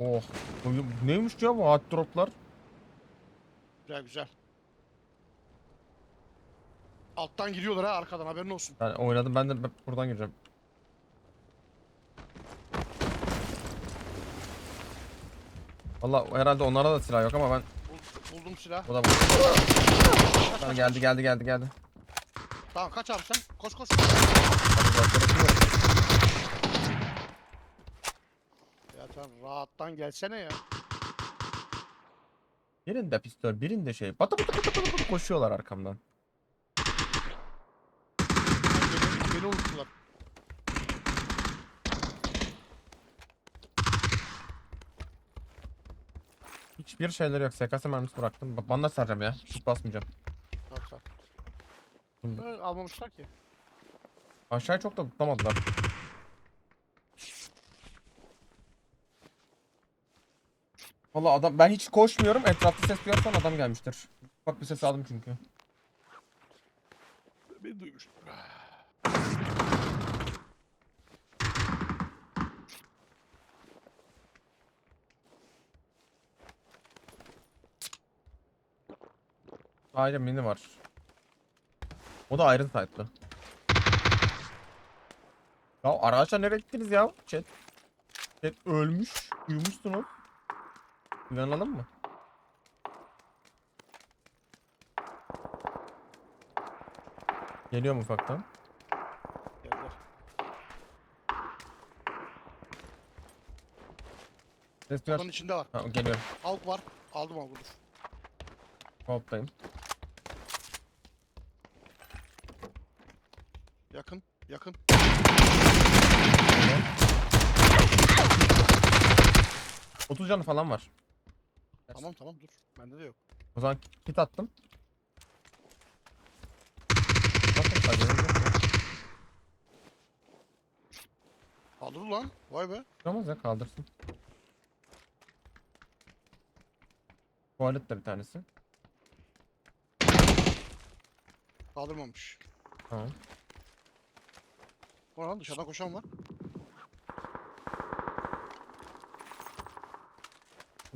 Oh. Bu neymiş ya bu hot droplar? Güzel güzel. Alttan giriyorlar ha arkadan haberin olsun. Ben oynadım ben de buradan gireceğim. Valla herhalde onlarda da silah yok ama ben Bul- buldum silah. o da bu. Tamam, geldi geldi geldi geldi. Tamam kaç abi sen. Koş koş. Ya tamam rahattan gelsene ya. Birinde pistol birinde şey. Batı batı batı batı batı koşuyorlar arkamdan. Beni, beni unuttular. Hiçbir şeyleri yok. SKS mermisi bıraktım. Ba- Bandaj saracağım ya. Tut basmayacağım. Şimdi- Ha, almamışlar ki. Aşağıya çok da tutamadılar. Valla adam ben hiç koşmuyorum. Etrafta ses duyarsan adam gelmiştir. Bak bir ses aldım çünkü. Beni duymuş. Ayrı mini var. O da Iron Sight'lı. Ya araçla nereye gittiniz ya? Chat. Chat ölmüş. Uyumuşsunuz. Uyanalım mı? Geliyor mu ufaktan? Geldiler. Ses duyar. Odanın içinde var. Ha, geliyorum. Avuk var. Aldım avuku dur. Hoptayım. Yakın. Yakın. Otuz canı falan var. Tamam tamam dur. Bende de yok. O zaman kit attım. Nasıl? Acelemiz yok ya. Kaldır ulan. Vay be. Çıkamaz ya kaldırsın. Tuvalet de bir tanesi. Kaldırmamış. Tamam. O lan dışarıdan koşan var.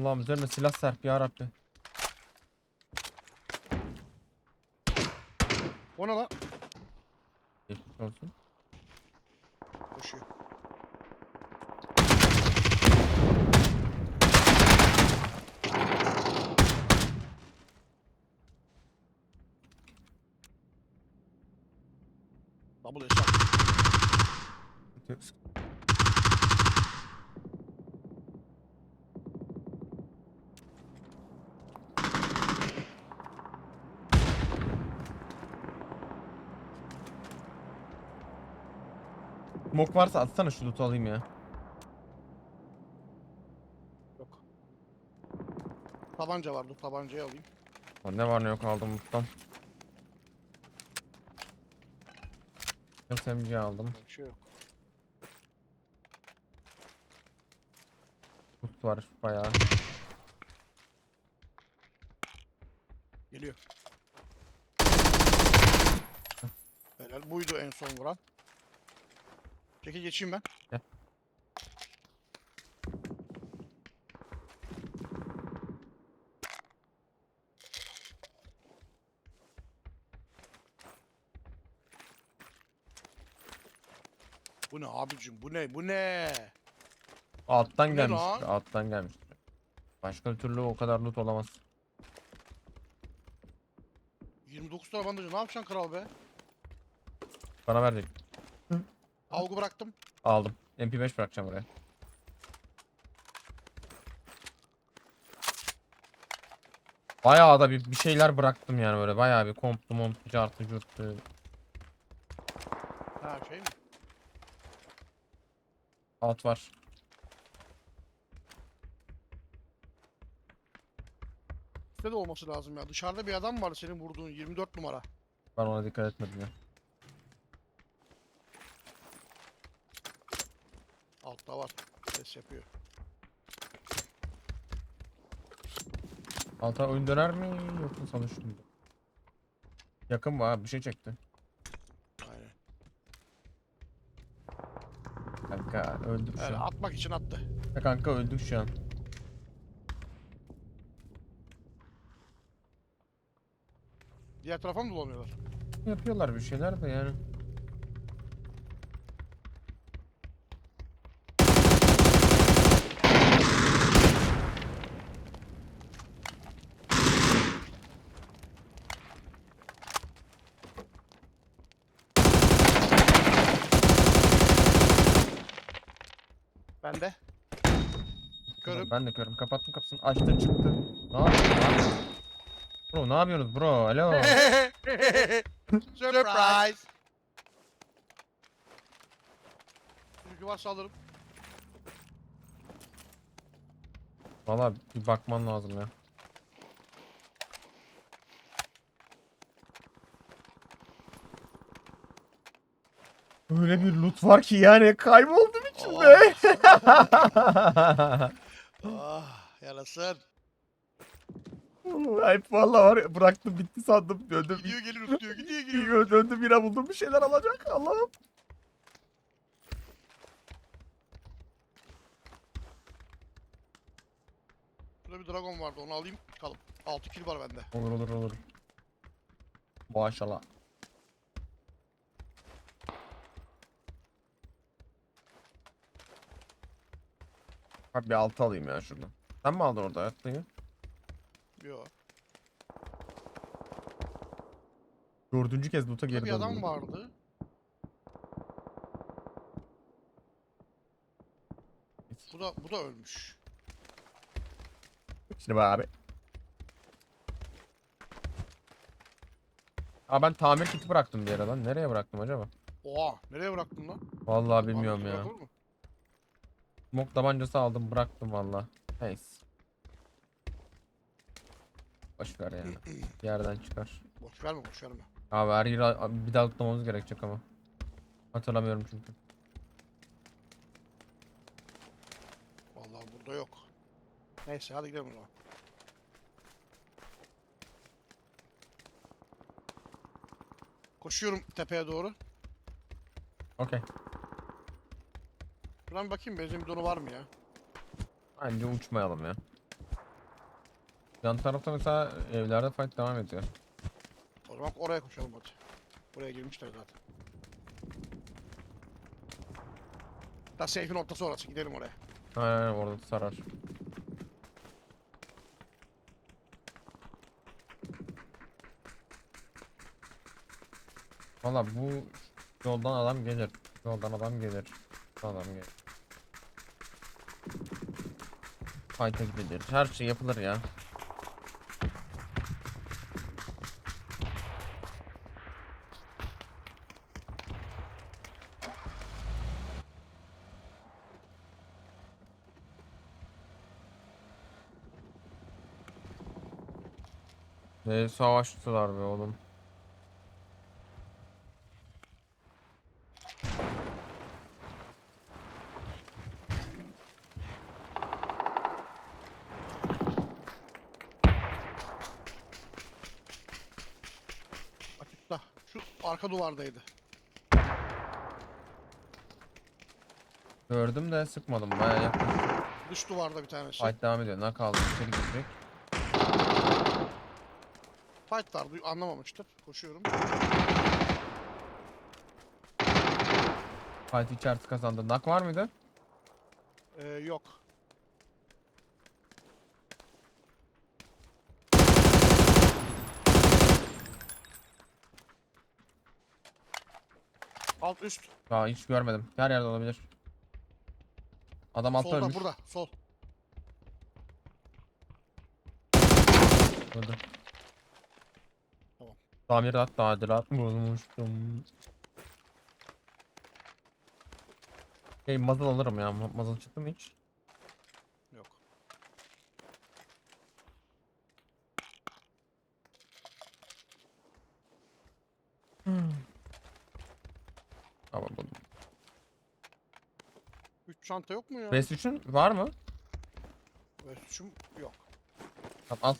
Allah'ım üzerine silah serp ya Rabbi. O ne lan? Geçmiş olsun. Mok varsa atsana şu loot'u alayım ya. Yok. Tabanca vardı. Tabancayı alayım. Lan Ne var ne yok aldım loot'tan. SMG aldım. Bir şey yok. Loot var bayağı. Geliyor. Helal. Buydu en son vuran. Çekil geçeyim ben. Gel. Bu ne abicim? Bu ne? Bu ne? Alttan Bu ne gelmiş. lan? Alttan gelmiş. Başka türlü o kadar loot olamaz. 29 tane bandajı ne yapacaksın kral be? Bana verecek. Avgu bıraktım. Aldım. MP5 bırakacağım oraya. Bayağı da bir, bir şeyler bıraktım yani böyle bayağı bir komplu montlu cartı curttu. Ha şey mi? Alt var. Üstte de olması lazım ya. Dışarıda bir adam var senin vurduğun 24 numara. Ben ona dikkat etmedim ya. Altta var. Ses yapıyor. Alta oyun döner mi yoksa sonuç mu? Yakın mı abi bir şey çekti. Aynen. Kanka öldük şu Yani an. atmak için attı. Ya kanka öldük şu an. Diğer tarafa mı dolanıyorlar? Yapıyorlar bir şeyler de yani. Ben de. Körüm. Ben de körüm. Kapattım kapısını. Açtı çıktı. Ne yapıyorsun? Bro ne yapıyorsunuz bro? Alo. Surprise. Çünkü varsa alırım. Valla bir bakman lazım ya. Öyle bir loot var ki yani kayboldum içinde. Ah yarasın. Ay vallahi var ya, bıraktım bitti sandım. Döndüm. Gidiyor geliyor tutuyor gidiyor geliyor. Gidiyor döndüm yine buldum bir şeyler alacak Allah'ım. Burada bir dragon vardı onu alayım çıkalım. 6 kill var bende. Olur olur olur. Maşallah. Abi bir altı alayım ya şuradan. Sen mi aldın orada ayaklıyı? Yo. Dördüncü kez loot'a geri bir adam vardı. Bu da bu da ölmüş. Şimdi bak abi. Aa ben tamir kiti bıraktım bir yere lan. Nereye bıraktım acaba? Oha nereye bıraktın lan? Vallahi Abi, bilmiyorum ya. bırakılır mı? Smoke tabancası aldım bıraktım valla. Neyse. Boş ver yani. Bir yerden çıkar. Boş verme boş verme. Abi her yeri bir daha atlamamız gerekecek ama. Hatırlamıyorum çünkü. Vallahi burada yok. Neyse hadi gidelim o zaman. Koşuyorum tepeye doğru. Okey. Şuradan bir bakayım benzin bidonu var mı ya? Bence uçmayalım ya. Yan tarafta mesela evlerde fight devam ediyor. O zaman oraya koşalım hadi. Buraya girmişler zaten. Da safe'in ortası orası gidelim oraya. Aynen orada sarar. Valla bu yoldan adam gelir. Yoldan adam gelir. Adam gelir. Fight'a gidilir. Her şey yapılır ya. Ne savaştılar be oğlum. Açıkta. Şu arka duvardaydı. Gördüm de sıkmadım baya yakın. Dış duvarda bir tanesi. Fight devam ediyor. Nak aldım içeri girecek. Fight var duy- anlamamıştır. Koşuyorum. Fight içerisi kazandı. Nak var mıydı? Ee, yok. Alt üst. Daha hiç görmedim. Her yerde olabilir. Adam altta Solda ölmüş. burada. Sol. Öldü. Tamam. Tamirat tadilat bulmuştum. Şey muzzle alırım ya. Ma- Muzzle çıktı mı hiç? Çanta yok mu ya? Res 3'ün var mı? Üçüm yok. Tamam al.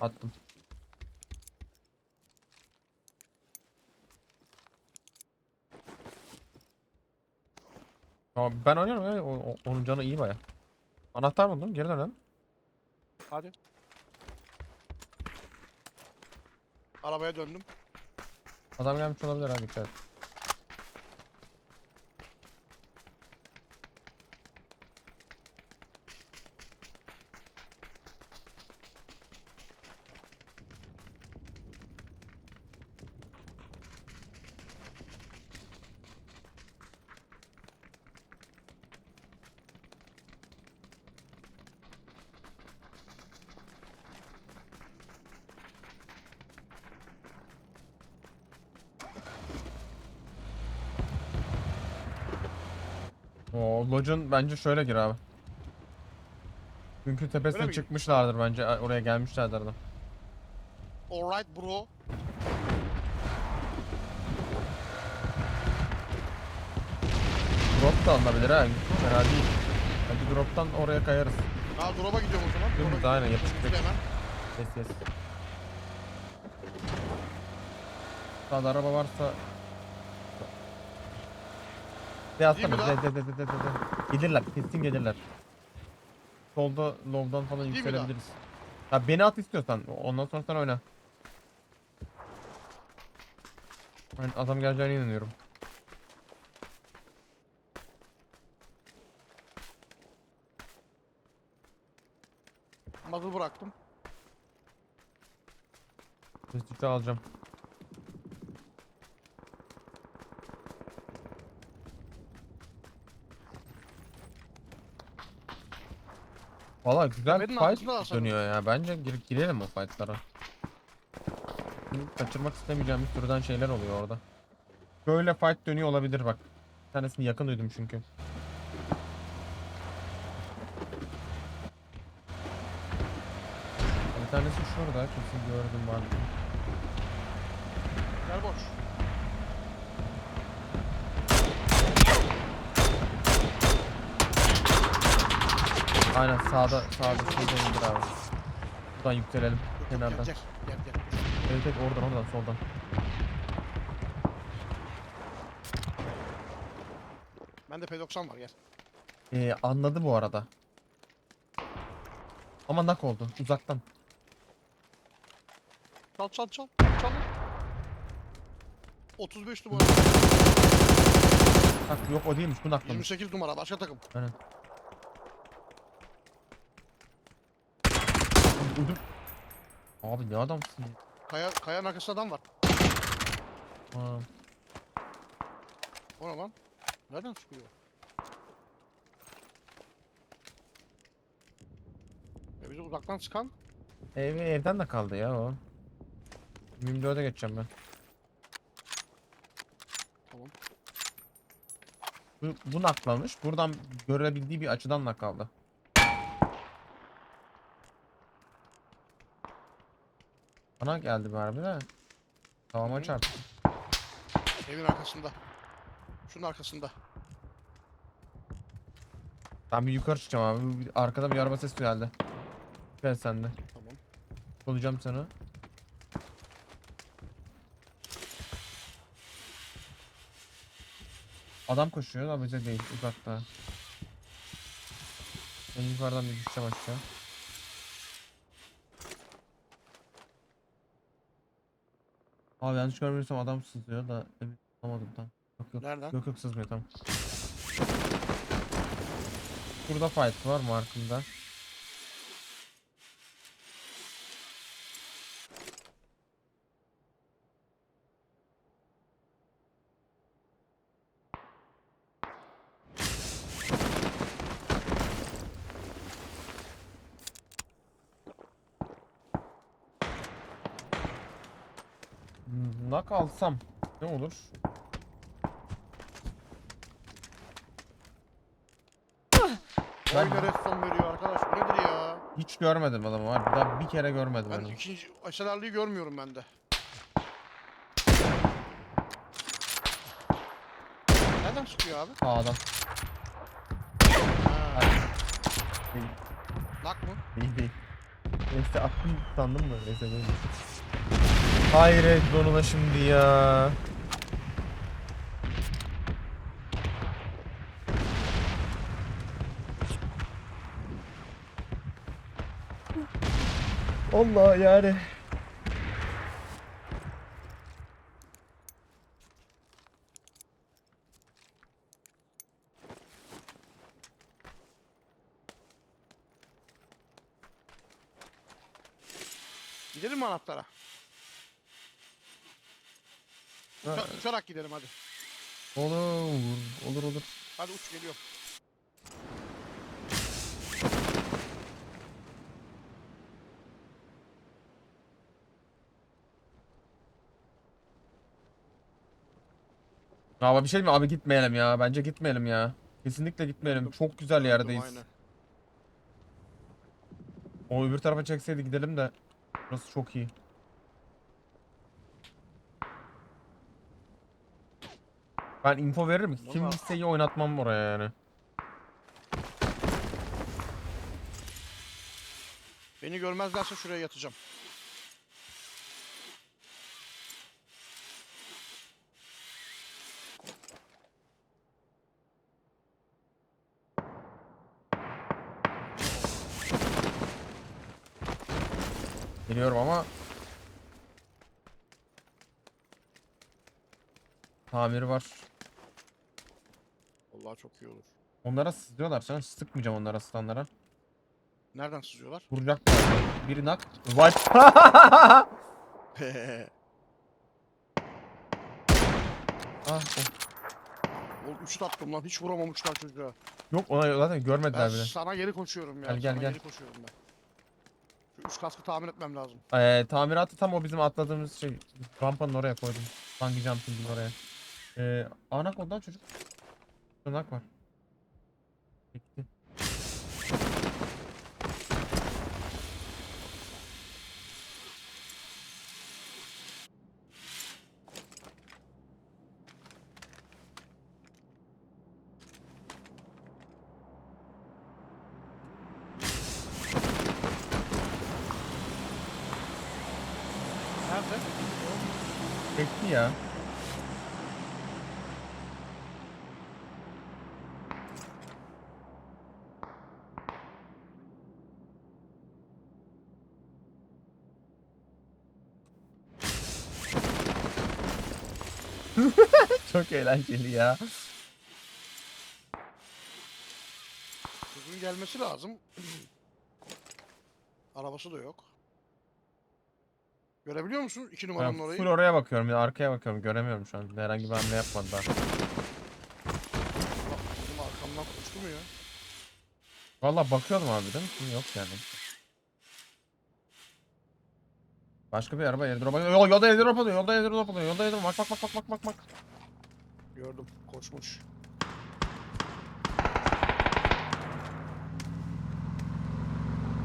Attım. Tamam ben oynuyorum ya. O, o- onun canı iyi baya. Anahtar buldum. Geri dönelim. Hadi. Arabaya döndüm. Adam gelmiş olabilir ha dikkat. et. O Lodge'un bence şöyle gir abi. Çünkü Öyle tepesine mi? çıkmışlardır bence. Oraya gelmişlerdir adam. Alright bro. Drop da alınabilir ha. Fena değil. Hadi drop'tan oraya kayarız. Ha drop'a gidiyorum o zaman. Drop'a aynen, gidiyorum. yapıştır. Şimdi Hemen. Yes yes. Sağda araba varsa... Atsana. lan? De de de de de de. Gelirler. Kesin gelirler. Solda low'dan falan mi yükselebiliriz. Ha beni at istiyorsan. Ondan sonra sen oyna. Ben adam geleceğine inanıyorum. Muzzle bıraktım. Üstü alacağım. Valla güzel Tepenin fight dönüyor ya. Bence gir girelim o fightlara. Şimdi Kaçırmak istemeyeceğimiz türden şeyler oluyor orada. Böyle fight dönüyor olabilir bak. Bir tanesini yakın duydum çünkü. Bir tanesi şurada kesin gördüm ben. Gel boş. Aynen sağda sağda solda indir abi. Buradan yükselelim kenardan. Gel gel gel. gel. Evet evet oradan oradan soldan. Bende P90 var gel. Ee, anladı bu arada. Ama nak oldu uzaktan. Çal çal çal. Çal. 35 numara. Bak yok o değilmiş bu naklamış. 28 numara başka takım. Aynen. Uydum. Abi ne adamsın ya. Kaya, kayanın arkasında adam var. Ha. O ne lan? Nereden çıkıyor? E bizi uzaktan çıkan Ev, evden de kaldı ya o. 24'e geçeceğim ben. Tamam. Bu, bu naklamış. Buradan görebildiği bir açıdan nakaldı. Bana geldi bir harbi de. Tavama çarptı. evin arkasında. Şunun arkasında. Ben bir yukarı çıkacağım abi. Bir- Arkada bir araba sesi geldi. Gel sen de. Tamam. Bulacağım seni. Adam koşuyor da bize değil uzakta. Ben yukarıdan bir düşeceğim aşağı. Abi yanlış görmüyorsam adam sızıyor da emin olamadım tam. Yok yok. Nereden? Yok yok sızmıyor tamam. Burada fight var markımda. Hmm, Nak alsam ne olur? Ben- Oyuna redstone veriyor arkadaş. Bu nedir ya? Hiç görmedim adamı var. Bir daha bir kere görmedim Ben onu. ikinci aşalarlıyı görmüyorum bende. Nereden çıkıyor abi? Sağdan. Ha, Değil, nak mı? değil, değil. Neyse attım sandım mı? Neyse değil. Hayret donuna şimdi ya. Allah yani. Gidelim mi anahtar'a? Ha. Uça- uçarak gidelim hadi. Olur, olur olur. Hadi uç geliyor. Abi bir şey mi? Abi gitmeyelim ya. Bence gitmeyelim ya. Kesinlikle gitmeyelim. Çok güzel yerdeyiz. aynen. O öbür tarafa çekseydi gidelim de. Burası çok iyi. Ben info veririm. Kimseyi oynatmam oraya yani. Beni görmezlerse şuraya yatacağım. Biliyorum ama Tamiri var. Vallahi çok iyi olur. Onlara sızıyorlar. Sen sıkmayacağım onlara sızanlara. Nereden sızıyorlar? Vuracak. Biri nak. Wipe. ah, oh. Oğlum üçlü attım lan. Hiç vuramamışlar çocuğa. Yok ona zaten görmediler Ben bile. sana geri koşuyorum ya. Gel, gel, sana gel. geri koşuyorum ben. Şu üç kaskı tamir etmem lazım. Ee, tamiratı tam o bizim atladığımız şey. Rampanın oraya koydum. Bungee jumping'in oraya. Ee, anak oldu lan çocuk. Anak var. Gitti. Nerede? Bekli ya. Çok eğlenceli ya. Çocuğun gelmesi lazım. Arabası da yok. Görebiliyor musun iki Ben numaranın orayı? full oraya bakıyorum ya arkaya bakıyorum göremiyorum şu an. Herhangi bir hamle yapmadı daha. Bak, Bizim arkamdan koştu mu ya? Valla bakıyordum abi değil mi? Yok yani. Başka bir araba airdrop alıyor. Yol, yolda airdrop alıyor. Yolda airdrop alıyor. Yolda airdrop. Bak bak bak bak bak bak. Gördüm. Koşmuş.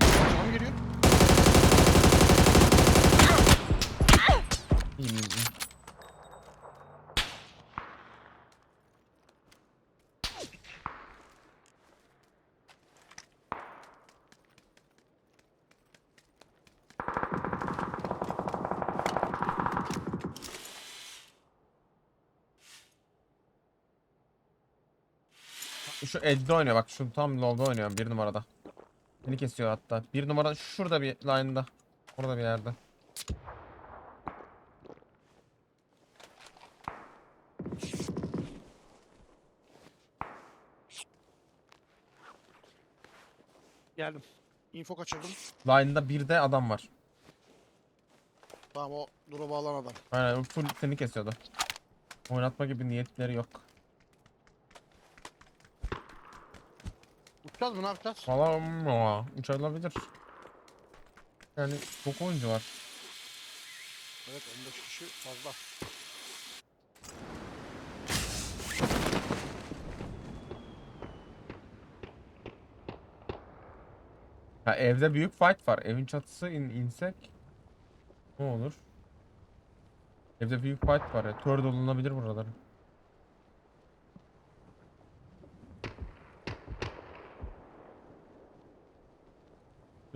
Sana mı geliyor? İyi iyi iyi. Şu Ed'de oynuyor bak şu tam lolda oynuyor bir numarada. Beni kesiyor hatta. Bir numara şurada bir line'da. Orada bir yerde. Geldim. Info kaçırdım. Line'da bir de adam var. Tamam o drop'u alan adam. Aynen full seni kesiyordu. Oynatma gibi niyetleri yok. Uçacağız mı ne yapacağız? Falan uçabilir. Yani çok oyuncu var. Evet 15 kişi fazla. Ha evde büyük fight var. Evin çatısı in, insek ne olur? Evde büyük fight var ya. Tör dolanabilir buraları.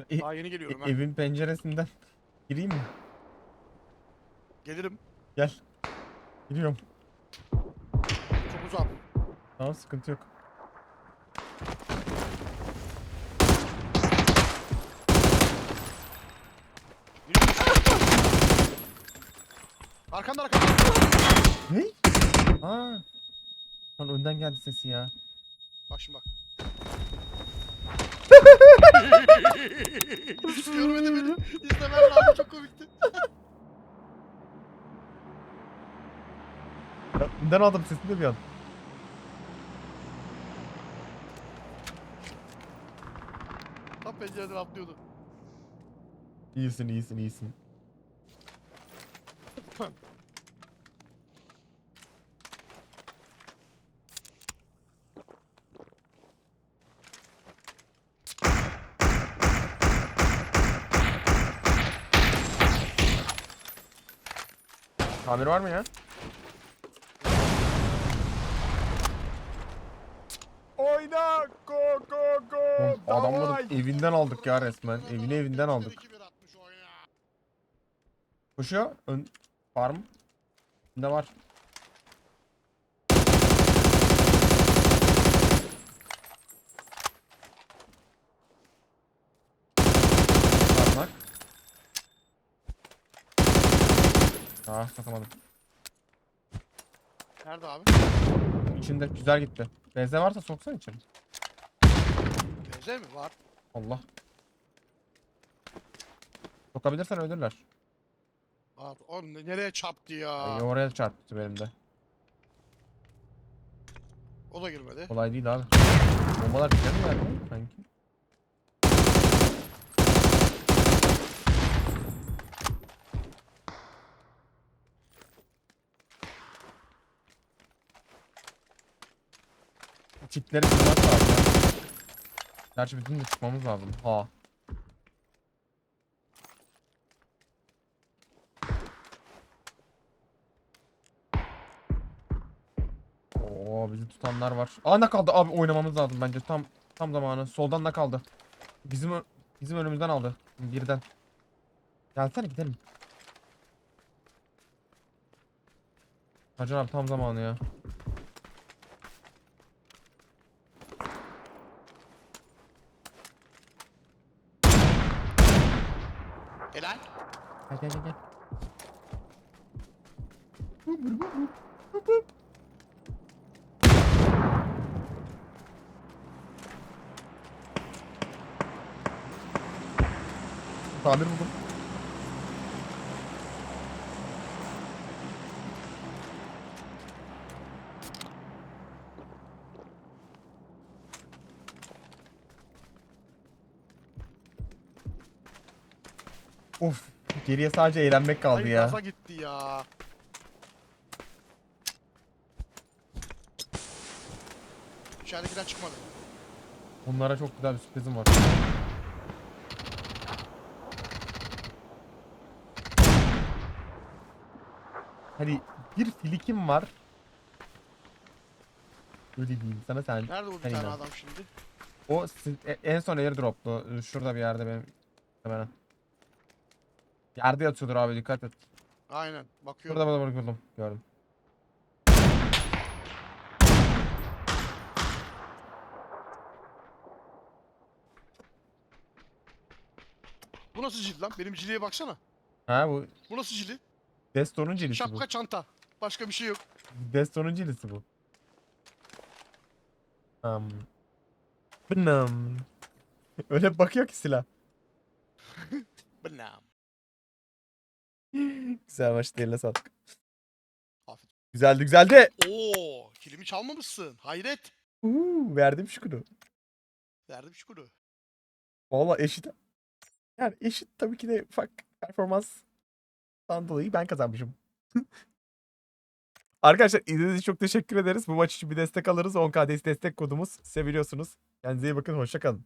E, Daha yeni geliyorum e, ha. Evin penceresinden gireyim mi? Gelirim. Gel. Giriyorum. Çok uzak. Tamam sıkıntı yok. Arkamda arkamda. Ne? Aa. Lan önden geldi sesi ya. Bak şimdi bak. Görmedi beni. İzlemen lazım çok komikti. Önden aldım sesini bir an. Tam pencereden atlıyordu. İyisin iyisin iyisin. Tamir var mı ya? Oyna go go go. Adamları evinden aldık ya resmen. Evini evinden aldık. 2-1 atmış oyuna. Koşuyor. Ön... Var mı? Ne var? Ah sakamadım. Nerede abi? İçinde güzel gitti. Benze varsa soksan içeri. Benzer mi? Var. Allah. Sokabilirsen ölürler. Oğlum ne- nereye çarptı ya? Ay, oraya çarptı benim de. O da girmedi. Kolay değil abi. Bombalar bize mi geldi sanki? Çipleri kırmak lazım. ya. Gerçi bizim de çıkmamız lazım. Ha. Oo bizi tutanlar var. Aa ne kaldı abi oynamamız lazım bence tam tam zamanı. Soldan ne kaldı? Bizim bizim önümüzden aldı. Birden. Gelsene gidelim. Hacı abi tam zamanı ya. Helal. Gel gel gel. gel. Tamir buldum. Of, geriye sadece eğlenmek kaldı Ay ya. gaza gitti ya. İçeridekiler çıkmadı. Bunlara çok güzel bir sürprizim var. Hani bir filikim var. Öyle diyeyim sana sen. Nerede bu bir Aynen. tane adam şimdi? O si- e- en son airdrop'tu. Ee, Şurada bir yerde benim. Hemen. Yerde yatıyordur abi dikkat et. Aynen. Bakıyorum. Burada burada bırakıldım. Gördüm. Bu nasıl cilt lan? Benim ciliye baksana. Ha bu Bu nasıl cili? Deston'un cilisi Şapka çanta. Başka bir şey yok. bu. Deston'un cilisi bu. Um. Bınam. Öyle bakıyor ki silah. Bınam. Güzel maçtı eline sağlık. Afiyet. Güzeldi güzeldi. Oo, kilimi çalmamışsın. Hayret. Uuu verdim şükürü. Verdim şükürü. Valla eşit. Yani eşit tabii ki de ufak performanstan dolayı ben kazanmışım. Arkadaşlar izlediğiniz için çok teşekkür ederiz. Bu maç için bir destek alırız. 10k destek kodumuz. Seviliyorsunuz. Kendinize iyi bakın. Hoşça kalın.